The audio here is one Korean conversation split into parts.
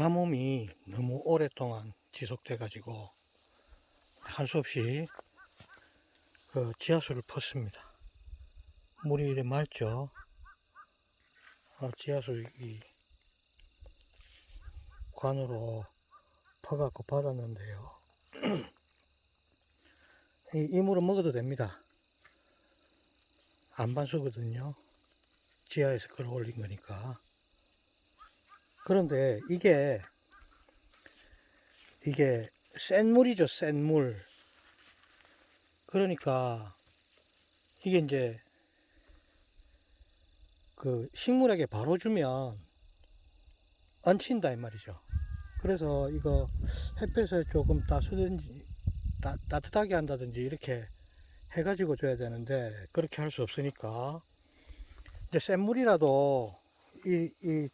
가뭄이 너무 오랫동안 지속돼 가지고 할 수 없이 그 지하수를 펐습니다. 물이 이래 맑죠. 어, 지하수 이 관으로 퍼갖고 받았는데요. 이, 이 물은 먹어도 됩니다. 안 반수거든요. 지하에서 끌어올린 거니까. 그런데 이게 이게 센 물이죠, 센 물. 그러니까 이게 이제 그 식물에게 바로 주면 얹힌다 이 말이죠. 그래서 이거 햇볕에 조금 따수든지 따, 따뜻하게 한다든지 이렇게 해가지고 줘야 되는데 그렇게 할 수 없으니까 이제 센 물이라도 이, 이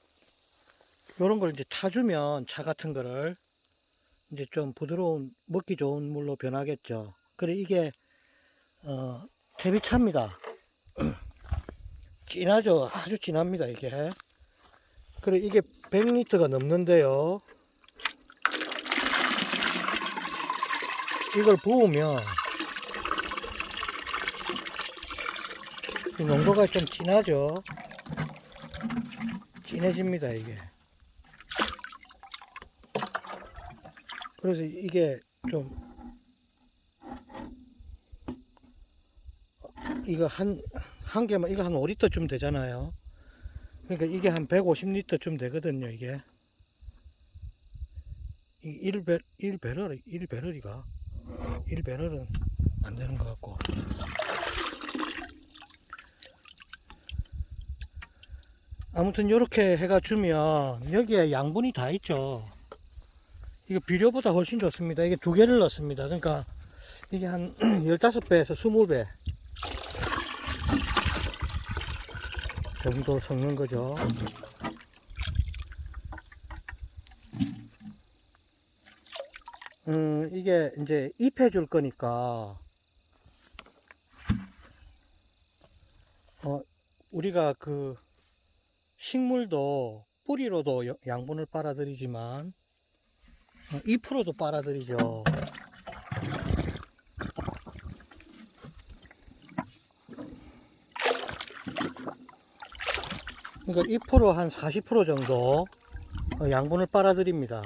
요런 걸 이제 타주면 차 같은 거를 이제 좀 부드러운 먹기 좋은 물로 변하겠죠. 그래 이게 어 퇴비차입니다. 진하죠. 아주 진합니다 이게. 그래 이게 100리터가 넘는데요. 이걸 부으면 이 농도가 좀 진하죠. 진해집니다 이게. 그래서 이게 좀 이거 한 한 개만 이거 한 5리터쯤 되잖아요. 그러니까 이게 한 150리터쯤 되거든요, 이게. 이 1배 1배럴 1배럴이가 1배럴은 안 되는 것 같고. 아무튼 이렇게 해가 주면 여기에 양분이 다 있죠. 이거 비료보다 훨씬 좋습니다. 이게 두 개를 넣습니다. 그러니까 이게 한 15배에서 20배 정도 섞는 거죠. 음, 이게 이제 입해 줄 거니까 어, 우리가 그 식물도 뿌리로도 여- 양분을 빨아들이지만 어, 잎으로도 빨아들이죠. 그러니까 잎으로 한40% 정도 어, 양분을 빨아들입니다.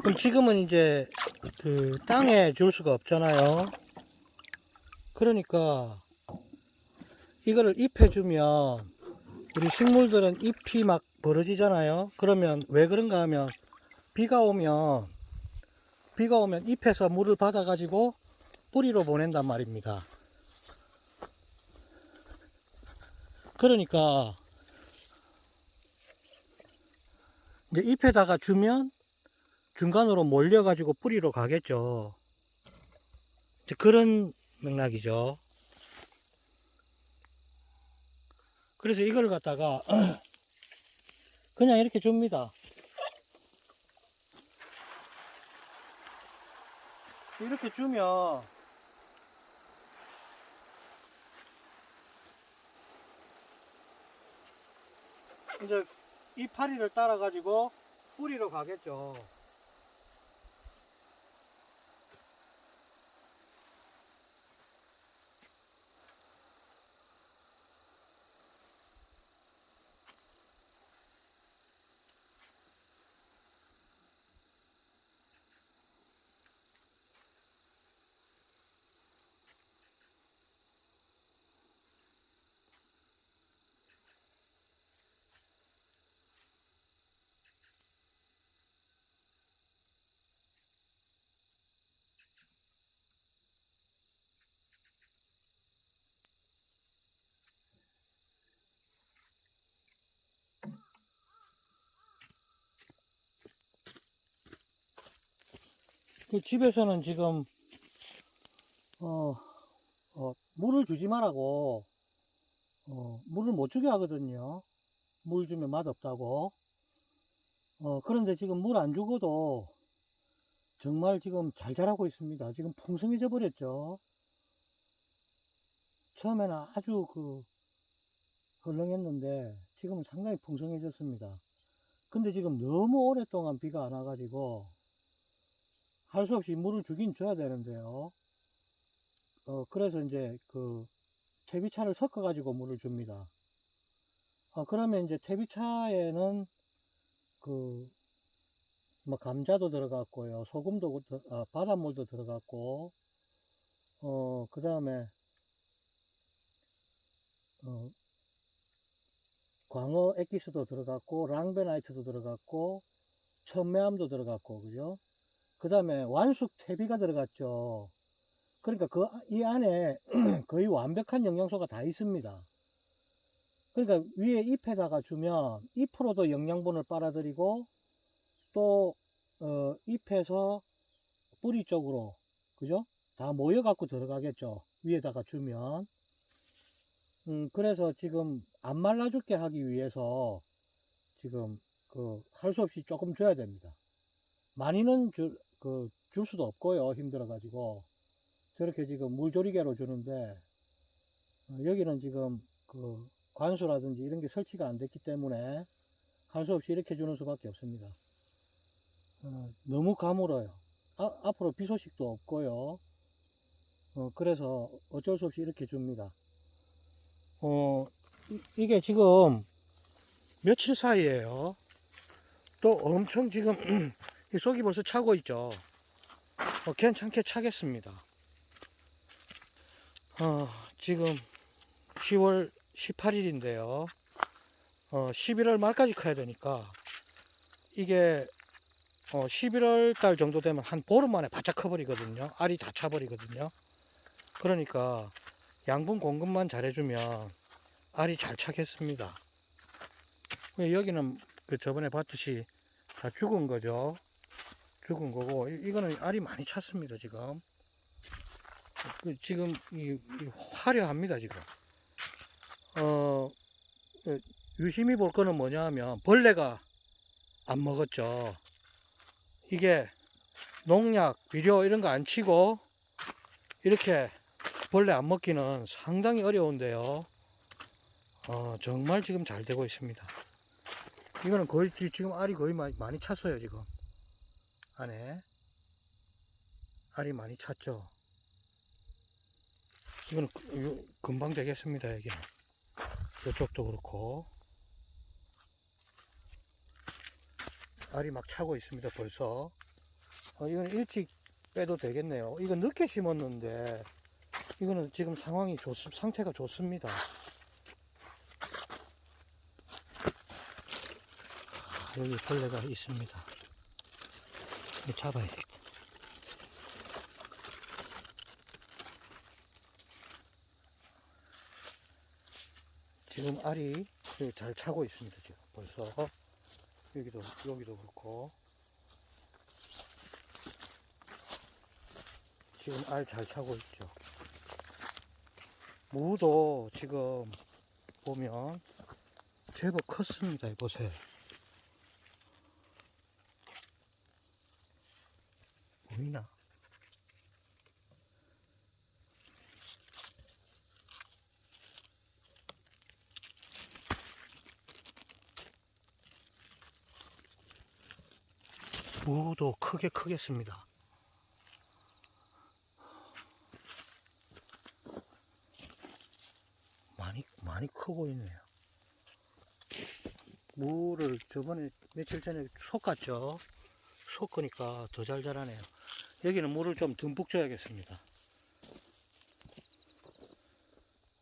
그럼 지금은 이제 그 땅에 줄 수가 없잖아요. 그러니까 이거를 잎해 주면 우리 식물들은 잎이 막 벌어지잖아요. 그러면 왜 그런가 하면 비가 오면 비가 오면 잎에서 물을 받아 가지고 뿌리로 보낸단 말입니다. 그러니까 이제 잎에다가 주면 중간으로 몰려 가지고 뿌리로 가겠죠. 그런 맥락이죠. 그래서 이걸 갖다가 그냥 이렇게 줍니다. 이렇게 주면 이제 이파리를 따라 가지고 뿌리로 가겠죠. 그 집에서는 지금 어, 어, 물을 주지 말라고 어, 물을 못 주게 하거든요. 물 주면 맛없다고. 어, 그런데 지금 물 안 주고도 정말 지금 잘 자라고 있습니다. 지금 풍성해져 버렸죠. 처음에는 아주 그 헐렁했는데 지금은 상당히 풍성해졌습니다. 근데 지금 너무 오랫동안 비가 안 와가지고 할 수 없이 물을 주긴 줘야 되는데요. 어, 그래서 이제 그 퇴비차를 섞어 가지고 물을 줍니다. 어, 그러면 이제 퇴비차에는 그, 뭐, 감자도 들어갔고요. 소금도, 들- 아, 바닷물도 들어갔고, 어, 그 다음에, 어, 광어 엑기스도 들어갔고, 랑베나이트도 들어갔고, 천매암도 들어갔고, 그죠? 그 다음에 완숙 퇴비가 들어갔죠. 그러니까 그, 이 안에 거의 완벽한 영양소가 다 있습니다. 그러니까 위에 잎에다가 주면 잎으로도 영양분을 빨아들이고 또 어, 잎에서 뿌리 쪽으로 그죠? 다 모여 갖고 들어가겠죠. 위에다가 주면 음 그래서 지금 안 말라 죽게 하기 위해서 지금 그 할 수 없이 조금 줘야 됩니다. 많이는 줄, 그, 줄 수도 없고요. 힘들어 가지고 저렇게 지금 물조리개로 주는데 어, 여기는 지금 그 관수라든지 이런 게 설치가 안 됐기 때문에 할수 없이 이렇게 주는 수밖에 없습니다. 어, 너무 가물어요. 아, 앞으로 비 소식도 없고요. 어, 그래서 어쩔 수 없이 이렇게 줍니다. 어, 이, 게 지금 며칠 사이에요. 또 엄청 지금 이 속이 벌써 차고 있죠. 어, 괜찮게 차겠습니다. 어, 지금 10월 18일인데요. 어, 11월 말까지 커야 되니까 이게 어, 11월 달 정도 되면 한 보름 만에 바짝 커버리거든요. 알이 다 차버리거든요. 그러니까 양분 공급만 잘해주면 알이 잘 차겠습니다. 여기는 그 저번에 봤듯이 다 죽은 거죠. 죽은 거고 이- 이거는 알이 많이 찼습니다 지금. 그 지금 이, 이 화려합니다 지금. 어, 어, 유심히 볼 거는 뭐냐 하면 벌레가 안 먹었죠. 이게 농약, 비료 이런 거 안 치고 이렇게 벌레 안 먹기는 상당히 어려운데요. 어, 정말 지금 잘 되고 있습니다. 이거는 거의 지- 지금 알이 거의 많이 찼어요 지금 안에 알이 많이 찼죠. 이거는 그- 요- 금방 되겠습니다 여기는. 이쪽도 그렇고. 알이 막 차고 있습니다 벌써. 어, 이건 일찍 빼도 되겠네요. 이건 늦게 심었는데 이거는 지금 상황이 좋 상태가 좋습니다. 아, 여기 벌레가 있습니다 이거 잡아야겠다 지금 알이 잘 차고 있습니다 지금. 벌써. 여기도 여기도 그렇고. 지금 알 잘 차고 있죠. 무도 지금 보면 제법 컸습니다 보세요 보이나 무도 크게 크겠습니다. 많이 많이 커 보이네요. 무를 저번에 며칠 전에 솎았죠. 솎으니까 더 잘 자라네요. 여기는 물을 좀 듬뿍 줘야겠습니다.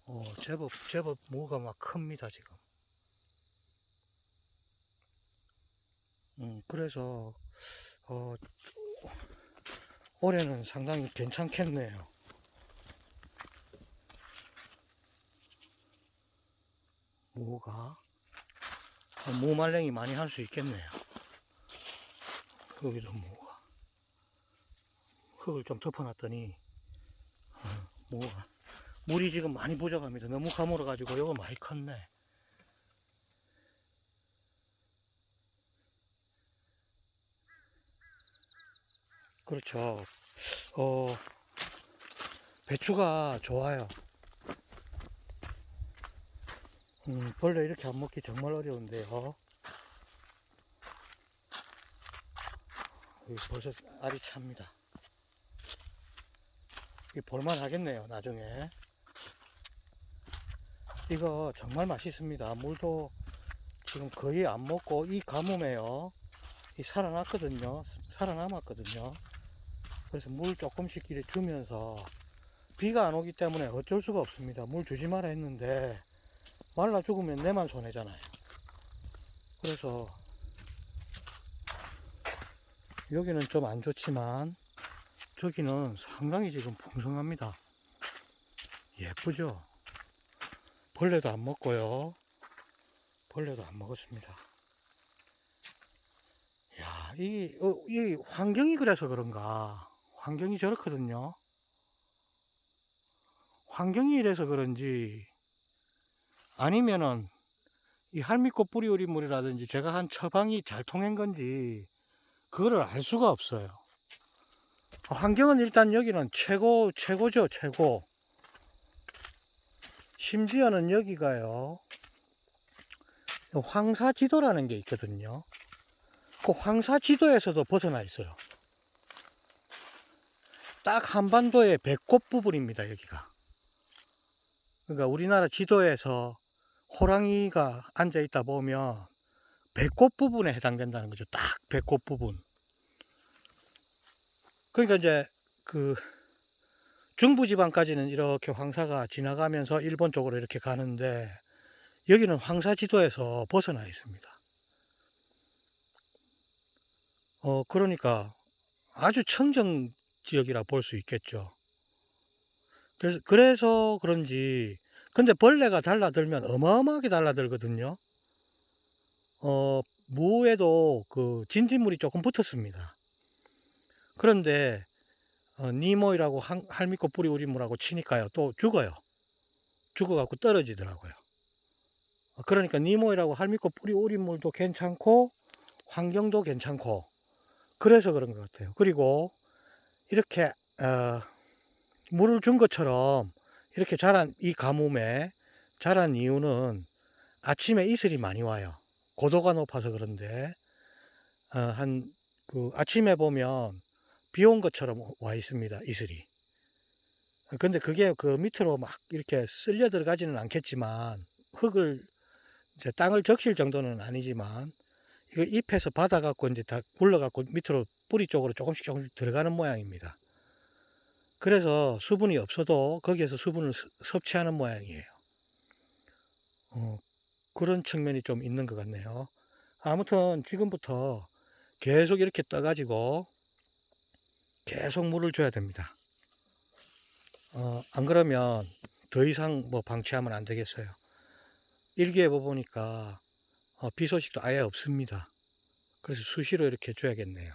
어, 제법 제법 무가 막 큽니다 지금. 음, 그래서 어, 올해는 상당히 괜찮겠네요. 무가 어, 무말랭이 많이 할 수 있겠네요. 여기도 무가 흙을 좀 덮어놨더니 어, 무가 물이 지금 많이 부족합니다. 너무 가물어 가지고 이거 많이 컸네. 그렇죠. 어, 배추가 좋아요. 음, 벌레 이렇게 안 먹기 정말 어려운데요. 여기 벌써 알이 찹니다. 이 볼만 하겠네요, 나중에. 이거 정말 맛있습니다. 물도 지금 거의 안 먹고 이 가뭄에요. 이 살아났거든요. 살아남았거든요. 그래서 물 조금씩 이렇게 주면서 비가 안 오기 때문에 어쩔 수가 없습니다. 물 주지 마라 했는데 말라 죽으면 내만 손해잖아요. 그래서 여기는 좀 안 좋지만 저기는 상당히 지금 풍성합니다. 예쁘죠? 벌레도 안 먹고요. 벌레도 안 먹었습니다. 야, 이, 어, 이 환경이 그래서 그런가. 환경이 저렇거든요. 환경이 이래서 그런지 아니면은 이 할미꽃 뿌리 우린 물이라든지 제가 한 처방이 잘 통한 건지 그거를 알 수가 없어요. 환경은 일단 여기는 최고, 최고죠, 최고. 심지어는 여기가요, 황사지도라는 게 있거든요. 그 황사지도에서도 벗어나 있어요. 딱 한반도의 배꼽 부분입니다, 여기가. 그러니까 우리나라 지도에서 호랑이가 앉아 있다 보면 배꼽 부분에 해당된다는 거죠. 딱 배꼽 부분. 그러니까 이제 그 중부지방까지는 이렇게 황사가 지나가면서 일본 쪽으로 이렇게 가는데 여기는 황사 지도에서 벗어나 있습니다. 어 그러니까 아주 청정 지역이라 볼 수 있겠죠. 그래서 그래서 그런지 근데 벌레가 달라들면 어마어마하게 달라들거든요. 어 무에도 그 진딧물이 조금 붙었습니다. 그런데 어, 니모이라고 한- 할미꽃 뿌리 우린물하고 치니까요 또 죽어요. 죽어갖고 떨어지더라고요. 어, 그러니까 니모이라고 할미꽃 뿌리 우린물도 괜찮고 환경도 괜찮고 그래서 그런 것 같아요. 그리고 이렇게 어, 물을 준 것처럼 이렇게 자란 이 가뭄에 자란 이유는 아침에 이슬이 많이 와요. 고도가 높아서 그런데 어, 한그 아침에 보면 비 온 것처럼 와 있습니다. 이슬이. 근데 그게 그 밑으로 막 이렇게 쓸려 들어가지는 않겠지만 흙을 이제 땅을 적실 정도는 아니지만 이거 잎에서 받아 갖고 이제 다 굴러 갖고 밑으로 뿌리 쪽으로 조금씩 조금씩 들어가는 모양입니다. 그래서 수분이 없어도 거기에서 수분을 섭- 섭취하는 모양이에요. 어, 그런 측면이 좀 있는 것 같네요. 아무튼 지금부터 계속 이렇게 떠가지고 계속 물을 줘야 됩니다. 어, 안 그러면 더 이상 뭐 방치하면 안 되겠어요. 일기예보 보니까 어, 비 소식도 아예 없습니다. 그래서 수시로 이렇게 줘야겠네요.